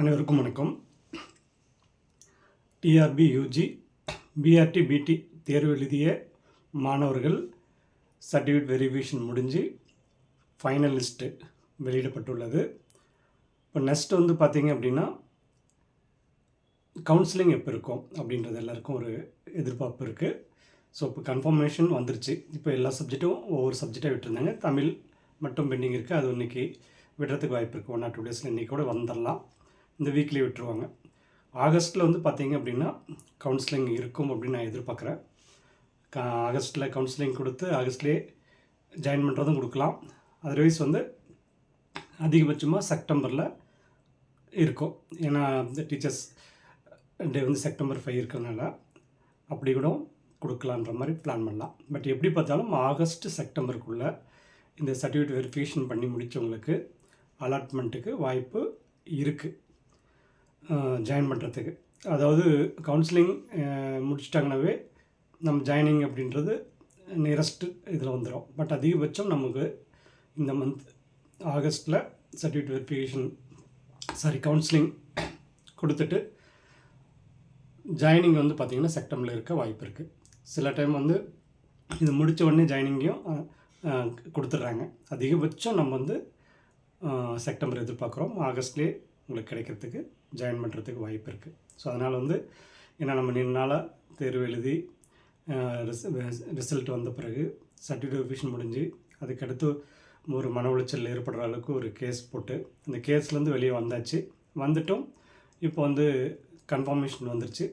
அனைவருக்கும் வணக்கம். TRP UG BRT பிடி தேர்வு எழுதிய மாணவர்கள் சர்டிஃபிகேட் வெரிஃபிகேஷன் முடிஞ்சு ஃபைனல் லிஸ்ட்டு வெளியிடப்பட்டுள்ளது. இப்போ நெக்ஸ்ட் வந்து பார்த்திங்க அப்படின்னா கவுன்சிலிங் எப்போ இருக்கும் அப்படின்றது எல்லாருக்கும் ஒரு எதிர்பார்ப்பு இருக்குது ஸோ இப்போ கன்ஃபர்மேஷன் வந்துருச்சு. இப்போ எல்லா சப்ஜெக்ட்டும் ஒவ்வொரு சப்ஜெக்டாக விட்டுருந்தாங்க. தமிழ் மட்டும் பெண்டிங் இருக்குது அது இன்னைக்கு விடுறதுக்கு வாய்ப்பு இருக்குது ஒன் ஆர் டூ டேஸில் இன்றைக்கி கூட வந்துடலாம் இந்த வீக்லேயே விட்டுருவாங்க. ஆகஸ்ட்டில் வந்து பார்த்தீங்க அப்படின்னா கவுன்சிலிங் இருக்கும் அப்படின்னு நான் எதிர்பார்க்குறேன். ஆகஸ்ட்டில் கவுன்சிலிங் கொடுத்து ஆகஸ்ட்லேயே ஜாயின் பண்ணுறதும் கொடுக்கலாம். அதர்வைஸ் வந்து அதிகபட்சமாக செப்டம்பரில் இருக்கும். ஏன்னா இந்த டீச்சர்ஸ் டே வந்து செப்டம்பர் ஃபைவ் இருக்கிறதுனால அப்படி கூட கொடுக்கலான்ற மாதிரி பிளான் பண்ணலாம். பட் எப்படி பார்த்தாலும் ஆகஸ்ட் செப்டம்பருக்குள்ளே இந்த சர்டிஃபிகேட் வெரிஃபிகேஷன் பண்ணி முடித்தவங்களுக்கு அலாட்மெண்ட்டுக்கு வாய்ப்பு இருக்குது ஜாயின் பண்ணுறதுக்கு அதாவது கவுன்சிலிங் முடிச்சிட்டாங்கனாவே நம்ம ஜாயினிங் அப்படின்றது நியரஸ்ட்டு இதில் வந்துடும் பட் அதிகபட்சம் நமக்கு இந்த மந்த் ஆகஸ்ட்டில் சர்டிஃபிகேட் வெரிஃபிகேஷன் சாரி கவுன்சிலிங் கொடுத்துட்டு ஜாயினிங் வந்து பார்த்திங்கன்னா செப்டம்பரில் இருக்க வாய்ப்பு இருக்குது சில டைம் வந்து இது முடித்த உடனே ஜாயினிங்கையும் கொடுத்துட்றாங்க. அதிகபட்சம் நம்ம வந்து செப்டம்பர் எதிர்பார்க்குறோம். ஆகஸ்ட்லேயே உங்களுக்கு கிடைக்கிறதுக்கு. ஜாயின் பண்ணுறதுக்கு வாய்ப்பு இருக்குது ஸோ அதனால் வந்து ஏன்னா நம்ம நீண்ட நாளாக தேர்வு எழுதி ரிசல்ட் வந்த பிறகு சர்டிஃபிகேஷன் முடிஞ்சு அதுக்கடுத்து ஒரு மன உளைச்சல் ஏற்படுற அளவுக்கு ஒரு கேஸ் போட்டு அந்த கேஸ்லேருந்து வெளியே வந்தாச்சு. வந்துட்டும் இப்போ வந்து கன்ஃபர்மேஷன் வந்துருச்சு.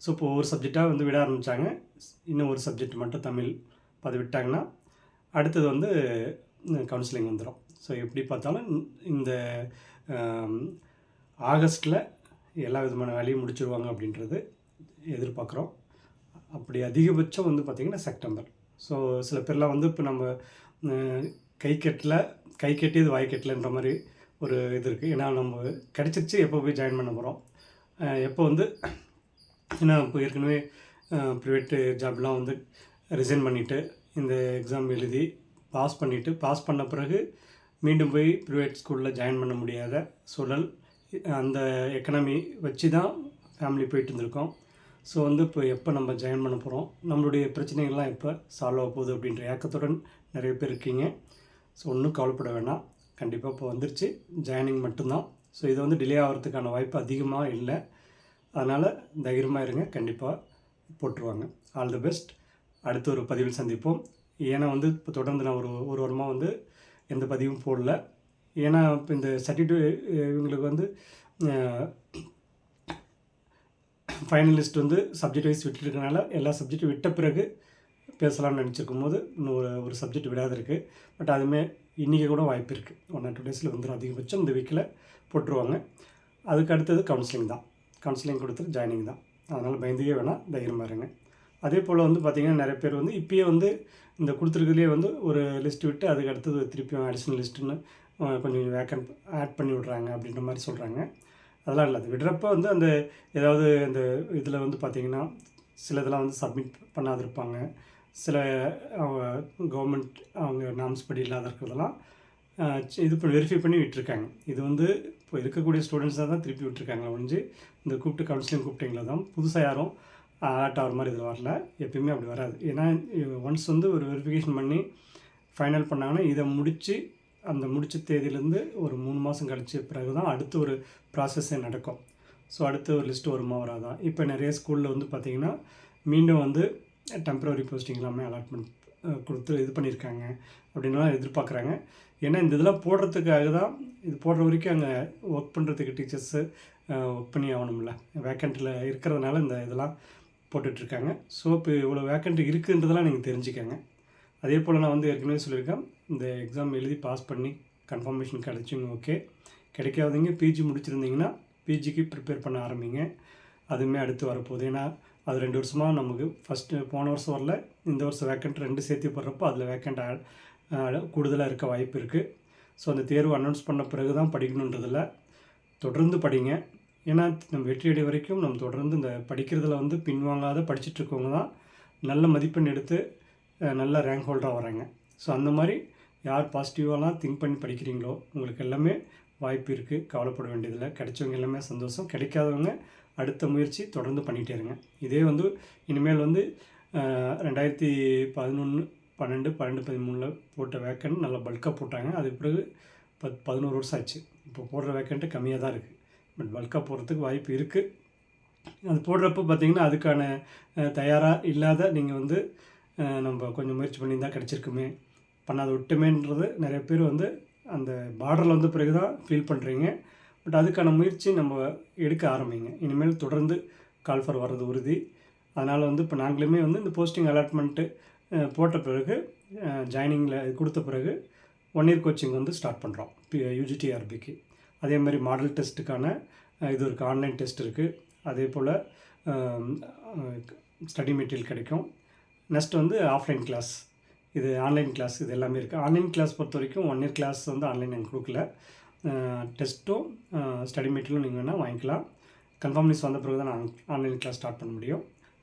ஸோ இப்போ ஒரு சப்ஜெக்டாக வந்து விட ஆரம்பித்தாங்க இன்னும் ஒரு சப்ஜெக்ட் மட்டும் தமிழ் பதிவிட்டாங்கன்னா அடுத்தது வந்து கவுன்சிலிங் வந்துடும் ஸோ எப்படி பார்த்தாலும் இந்த ஆகஸ்ட்டில் எல்லா விதமான வேலையும் முடிச்சிருவாங்க அப்படின்றது எதிர்பார்க்குறோம். அப்படி அதிகபட்சம் வந்து பார்த்திங்கன்னா செப்டம்பர். ஸோ சில பேர்லாம் வந்து இப்போ நம்ம கை கெட்டில் கை கெட்டியது வாய் கெட்டலன்ற மாதிரி ஒரு இது இருக்குது ஏன்னா நம்ம கிடச்சிருச்சு எப்போ போய் ஜாயின் பண்ண போகிறோம் எப்போ வந்து ஏன்னா இப்போ ஏற்கனவே ப்ரைவேட்டு ஜாப்லாம் வந்து ரிசைன் பண்ணிவிட்டு இந்த எக்ஸாம் எழுதி பாஸ் பண்ணிவிட்டு பாஸ் பண்ண பிறகு மீண்டும் போய் ப்ரைவேட் ஸ்கூலில் ஜாயின் பண்ண முடியாத சூழல் அந்த எக்கனாமி வச்சு தான் ஃபேமிலி போயிட்டு இருந்திருக்கோம் ஸோ வந்து இப்போ எப்போ நம்ம ஜாயின் பண்ண போகிறோம் நம்மளுடைய பிரச்சனைகள்லாம் எப்போ சால்வ் ஆக போகுது அப்படின்ற ஏக்கத்துடன் நிறைய பேர் இருக்கீங்க. ஸோ ஒன்றும் கவலைப்பட வேணாம். கண்டிப்பாக இப்போ வந்துருச்சு. ஜாயினிங் மட்டும்தான். ஸோ இது வந்து டிலே ஆகிறதுக்கான வாய்ப்பு அதிகமாக இல்லை. அதனால் தைரியமாக இருங்க. கண்டிப்பாக போட்டுருவாங்க. ஆல் தி பெஸ்ட் அடுத்த ஒரு பதிவில் சந்திப்போம். ஏன்னா வந்து இப்போ தொடர்ந்து நான் ஒரு ஒரு வாரமாக வந்து எந்த பதிவும் போடல. ஏன்னா இப்போ இந்த சர்டிஃபிகேட் இவங்களுக்கு வந்து ஃபைனலிஸ்ட் வந்து சப்ஜெக்ட் வைஸ் விட்டுருக்கனால எல்லா சப்ஜெக்டும் விட்ட பிறகு பேசலாம்னு நினச்சிருக்கும் போது இன்னும் ஒரு ஒரு சப்ஜெக்ட் விடாது இருக்குது பட் அதுவுமே இன்றைக்கி கூட வாய்ப்பு இருக்குது ஒன் ஆர் டூ டேஸில் வந்துடும் அதிகபட்சம் இந்த வீக்கில் போட்டுருவாங்க. அதுக்கு அடுத்தது கவுன்சிலிங் தான். கவுன்சிலிங் கொடுத்துட்டு ஜாயினிங் தான். அதனால் பயந்துக்கே வேணாம். தைரியமாக இருங்க. அதே போல் வந்து பார்த்திங்கன்னா நிறைய பேர் வந்து இப்போயே வந்து இந்த கொடுத்துருக்குறதுலேயே வந்து ஒரு லிஸ்ட் விட்டு அதுக்கு அடுத்தது திருப்பியும் அடிஷ்னல் லிஸ்ட்டுன்னு கொஞ்சம் வேக்கன்ட் ஆட் பண்ணி விட்றாங்க அப்படின்ற மாதிரி சொல்கிறாங்க அதெல்லாம் இல்லை. அது விடுறப்ப வந்து அந்த ஏதாவது அந்த இதில் வந்து பார்த்திங்கன்னா சில இதெல்லாம் வந்து சப்மிட் பண்ணாதிருப்பாங்க. சில அவங்க கவர்மெண்ட் அவங்க நாம்ஸ் படி இல்லாத இருக்கிறதெல்லாம் இது இப்போ வெரிஃபை பண்ணி விட்டுருக்காங்க. இது வந்து இப்போ இருக்கக்கூடிய ஸ்டூடெண்ட்ஸாக தான் திருப்பி விட்டுருக்காங்க ஒழிஞ்சு இந்த கூப்பிட்டு கவுன்சிலிங் கூப்பிட்டீங்களா தான் புதுசாக யாரும் அலர்ட் ஆகிற மாதிரி இது வரல. எப்பயுமே அப்படி வராது. ஏன்னா ஒன்ஸ் வந்து ஒரு வெரிஃபிகேஷன் பண்ணி ஃபைனல் பண்ணாங்கன்னா இதை முடித்து அந்த முடிச்ச தேதியிலேருந்து ஒரு மூணு மாதம் கழிச்ச பிறகு தான் அடுத்து ஒரு ப்ராசஸ்ஸே நடக்கும். ஸோ அடுத்து ஒரு லிஸ்ட்டு வருமா வராதான் இப்போ நிறைய ஸ்கூலில் வந்து பார்த்திங்கன்னா மீண்டும் வந்து டெம்பரரி போஸ்டிங் எல்லாமே அலாட்மெண்ட் கொடுத்து இது பண்ணியிருக்காங்க அப்படின்லாம் எதிர்பார்க்குறாங்க. ஏன்னா இந்த இதெல்லாம் போடுறதுக்காக தான் இது போடுற வரைக்கும் அங்கே ஒர்க் பண்ணுறதுக்கு டீச்சர்ஸு ஒர்க் பண்ணி ஆகணும்ல. வேக்கண்ட்டில் இருக்கிறதுனால இந்த இதெல்லாம் போட்டுட்ருக்காங்க ஸோ இப்போ இவ்வளோ வேக்கண்ட் இருக்குன்றதெல்லாம் நீங்கள் தெரிஞ்சுக்கங்க. அதே போல் நான் வந்து ஏற்கனவே சொல்லியிருக்கேன் இந்த எக்ஸாம் எழுதி பாஸ் பண்ணி கன்ஃபர்மேஷன் கிடச்சிங்க ஓகே கிடைக்காதீங்க பிஜி முடிச்சிருந்தீங்கன்னா பிஜிக்கு ப்ரிப்பேர் பண்ண ஆரம்பிங்க. அதுவுமே அடுத்து வரப்போகுது. ஏன்னா அது ரெண்டு வருஷமாக நமக்கு ஃபஸ்ட்டு போன வருஷம் வரல இந்த வருஷம் வேக்கண்ட் ரெண்டு சேர்த்து போடுறப்போ அதில் வேக்கண்ட் கூடுதலாக இருக்க வாய்ப்பு இருக்குது ஸோ அந்த தேர்வு அனௌன்ஸ் பண்ண பிறகு தான் படிக்கணுன்றதில் தொடர்ந்து படிங்க. ஏன்னா நம்ம வெற்றி அடை வரைக்கும் நம்ம தொடர்ந்து இந்த படிக்கிறதுல வந்து பின்வாங்காத படிச்சுட்ருக்கவங்க தான் நல்ல மதிப்பெண் எடுத்து நல்ல ரேங்க் ஹோல்டராக வராங்க ஸோ அந்த மாதிரி யார் பாசிட்டிவாலாம் திங்க் பண்ணி படிக்கிறீங்களோ உங்களுக்கு எல்லாமே வாய்ப்பு இருக்குது கவலைப்பட வேண்டியதில்லை. கிடைச்சவங்க எல்லாமே சந்தோஷம். கிடைக்காதவங்க அடுத்த முயற்சி தொடர்ந்து பண்ணிகிட்டே இருங்க. இதே வந்து இனிமேல் வந்து ரெண்டாயிரத்தி பதினொன்று பன்னெண்டு பன்னெண்டு பதிமூணில் போட்ட வேக்கன் நல்லா பல்காக போட்டாங்க. அதுக்கு பிறகு பத் பதினோரு வருஷம் ஆச்சு. இப்போ போடுற வேக்கண்ட்டு கம்மியாக தான் இருக்குது பட் பல்காக போடுறதுக்கு வாய்ப்பு இருக்குது அது போடுறப்ப பார்த்தீங்கன்னா அதுக்கான தயாராக இல்லாத நீங்கள் வந்து நம்ம கொஞ்சம் முயற்சி பண்ணி தான் கிடச்சிருக்குமே. பண்ணாத விட்டுமேன்றது நிறைய பேர் வந்து அந்த பார்டரில் வந்த பிறகு தான் ஃபீல் பண்ணுறீங்க பட் அதுக்கான முயற்சி நம்ம எடுக்க ஆரம்பிங்க. இனிமேல் தொடர்ந்து கால் ஃபார் வர்றது உறுதி. அதனால் வந்து இப்போ நாங்களுமே வந்து இந்த போஸ்டிங் அலாட்மெண்ட்டு போட்ட பிறகு ஜாயினிங்கில் கொடுத்த பிறகு ஒன் இயர் கோச்சிங் வந்து ஸ்டார்ட் பண்ணுறோம் யூஜிடிஆர்பிக்கு அதே மாதிரி மாடல் டெஸ்ட்டுக்கான இது இருக்குது ஆன்லைன் டெஸ்ட் இருக்குது அதே போல் ஸ்டடி மெட்டீரியல் கிடைக்கும். நெக்ஸ்ட் வந்து ஆஃப்லைன் கிளாஸ் இது ஆன்லைன் கிளாஸ் இது எல்லாமே இருக்குது ஆன்லைன் கிளாஸ் பொறுத்த வரைக்கும் ஒன் இயர் கிளாஸ் வந்து ஆன்லைன் எனக்கு கொடுக்கல. டெஸ்ட்டும் ஸ்டடி மெட்டீரியலும் நீங்கள் வேணால் வாங்கிக்கலாம். கன்ஃபார்ம் நியூஸ் வந்த பிறகு தான் நான் ஆன்லைன் கிளாஸ் ஸ்டார்ட் பண்ண முடியும்.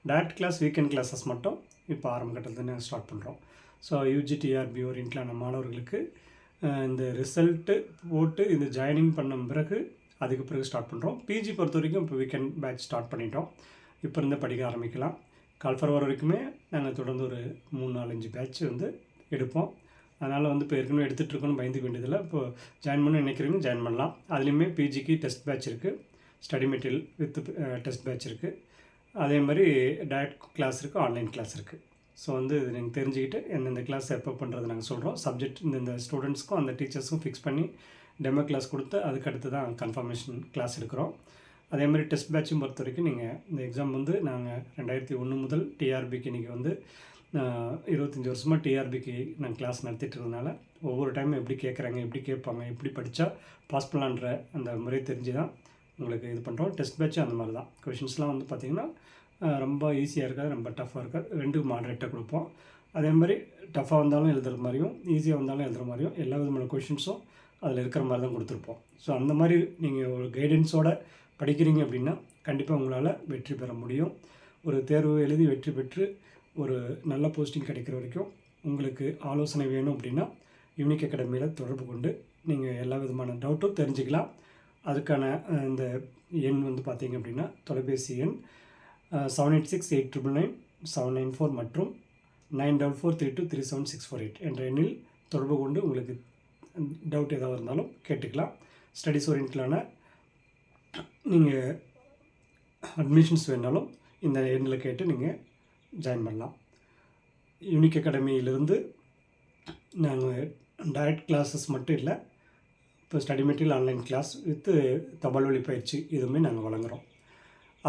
டேரக்ட் கிளாஸ் வீக்கெண்ட் கிளாஸஸ் மட்டும் இப்போ ஆரம்ப கட்டத்தில் நாங்கள் ஸ்டார்ட் பண்ணுறோம் ஸோ யூஜிடிஆர்பி ஓரியன்ட்லான மாணவர்களுக்கு இந்த ரிசல்ட்டு போட்டு இந்த ஜாயினிங் பண்ண பிறகு அதுக்கு பிறகு ஸ்டார்ட் பண்ணுறோம் பிஜி பொறுத்த வரைக்கும் இப்போ வீக்கெண்ட் பேட்ச் ஸ்டார்ட் பண்ணிட்டோம். இப்போ இருந்து படிக்க ஆரம்பிக்கலாம். கால்ஃபர் வர வரைக்குமே நாங்கள் தொடர்ந்து ஒரு மூணு நாலஞ்சு பேட்ச் வந்து எடுப்போம். அதனால் வந்து இப்போ ஏற்கனவே எடுத்துகிட்ருக்கோன்னு பயந்துக்க வேண்டியதில்லை. இப்போ ஜாயின் பண்ண நினைக்கிறீங்க ஜாயின் பண்ணலாம். அதுலேயுமே பிஜிக்கு டெஸ்ட் பேட்ச் இருக்குது study material with test batch இருக்குது அதே மாதிரி டேரக்ட் கிளாஸ் இருக்குது ஆன்லைன் கிளாஸ் இருக்குது ஸோ வந்து இது நீங்கள் தெரிஞ்சுக்கிட்டு எந்தெந்த கிளாஸ் எப்போ பண்ணுறது நாங்கள் சொல்கிறோம் சப்ஜெக்ட் இந்தந்த ஸ்டூடெண்ட்ஸ்க்கும் அந்த டீச்சர்ஸ்க்கும் ஃபிக்ஸ் பண்ணி டெமோ கிளாஸ் கொடுத்து அதுக்கு அடுத்து தான் கன்ஃபர்மேஷன் கிளாஸ் எடுக்கிறோம். அதே மாதிரி டெஸ்ட் பேட்சும் பொறுத்த வரைக்கும் நீங்கள் இந்த எக்ஸாம் வந்து நாங்கள் ரெண்டாயிரத்தி ஒன்று முதல் டிஆர்பிக்கு இன்றைக்கி வந்து இருபத்தஞ்சி வருஷமாக டிஆர்பிக்கு நாங்கள் கிளாஸ் நடத்திட்டு இருந்தனால ஒவ்வொரு டைமும் எப்படி கேட்குறாங்க எப்படி கேட்பாங்க எப்படி படித்தா பாஸ் பண்ணலான்ற அந்த முறை தெரிஞ்சு தான் உங்களுக்கு இது பண்ணுறோம் டெஸ்ட் பேட்சும் அந்த மாதிரி தான். கொஷின்ஸ்லாம் வந்து பார்த்திங்கன்னா ரொம்ப ஈஸியாக இருக்காது ரொம்ப டஃப்பாக இருக்காது. ரெண்டு மாடரேட்டாக கொடுப்போம். அதே மாதிரி டஃப்பாக வந்தாலும் எழுதுகிற மாதிரியும் ஈஸியாக வந்தாலும் எழுதுகிற மாதிரியும் எல்லா விதமான கொஷின்ஸும் அதில் இருக்கிற மாதிரி தான் கொடுத்துருப்போம். ஸோ அந்த மாதிரி நீங்கள் ஒரு கைடன்ஸோட படிக்கிறீங்க அப்படின்னா கண்டிப்பாக உங்களால் வெற்றி பெற முடியும். ஒரு தேர்வு எழுதி வெற்றி பெற்று ஒரு நல்ல போஸ்டிங் கிடைக்கிற வரைக்கும் உங்களுக்கு ஆலோசனை வேணும் அப்படின்னா யூனிக் அகாடமியில் தொடர்பு கொண்டு நீங்கள் எல்லா விதமான டவுட்டும் தெரிஞ்சுக்கலாம். அதுக்கான இந்த எண் வந்து பார்த்தீங்க அப்படின்னா தொலைபேசி எண் seven eight six eight triple nine seven nine four மற்றும் nine double four three two three seven six four eight என்ற எண்ணில் தொடர்பு கொண்டு உங்களுக்கு டவுட் ஏதாவது இருந்தாலும் கேட்டுக்கலாம். ஸ்டடிஸ் ஓரியன்ட்லான நீங்கள் அட்மிஷன்ஸ் வேணாலும் இந்த எண்ணில் கேட்டு நீங்கள் ஜாயின் பண்ணலாம். யூனிக் அகாடமியிலிருந்து நாங்கள் டைரக்ட் கிளாஸஸ் மட்டும் இல்லை இப்போ study material online class with தபால் வழி பயிற்சி இதுவுமே நாங்கள் வழங்குகிறோம்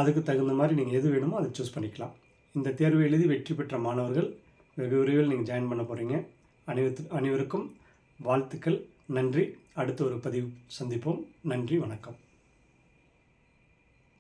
அதுக்கு தகுந்த மாதிரி நீங்கள் எது வேணுமோ அதை சூஸ் பண்ணிக்கலாம். இந்த தேர்வு எழுதி வெற்றி பெற்ற மாணவர்கள் வெகு விரைவில் நீங்கள் ஜாயின் பண்ண போகிறீங்க அனைவரு அனைவருக்கும் வாழ்த்துக்கள். நன்றி. அடுத்த ஒரு பதிவு சந்திப்போம். நன்றி. வணக்கம்.